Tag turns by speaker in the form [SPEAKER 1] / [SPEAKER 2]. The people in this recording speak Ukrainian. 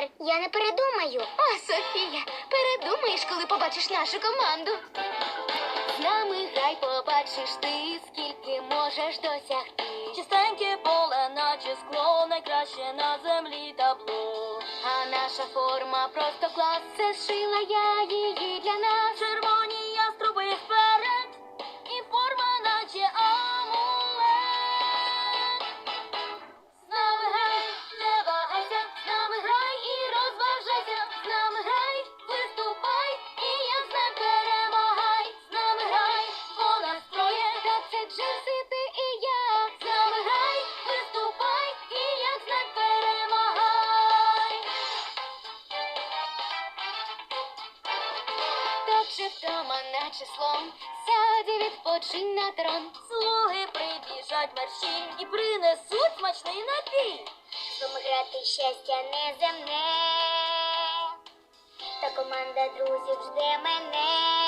[SPEAKER 1] супер. Я не передумаю.
[SPEAKER 2] О, Софія, передумаєш, коли побачиш нашу команду. З нами грай, побачиш ти, скільки можеш досягти.
[SPEAKER 3] Чистеньке поле, наче скло, найкраще на землі табло.
[SPEAKER 2] А наша форма просто клас, це шила я її для нас. Так же вдома на числом, сядь відпочинь на трон.
[SPEAKER 3] Слуги прибіжать мерщі і принесуть смачний напій.
[SPEAKER 1] З вами грати щастя неземне. Та команда друзів жде мене.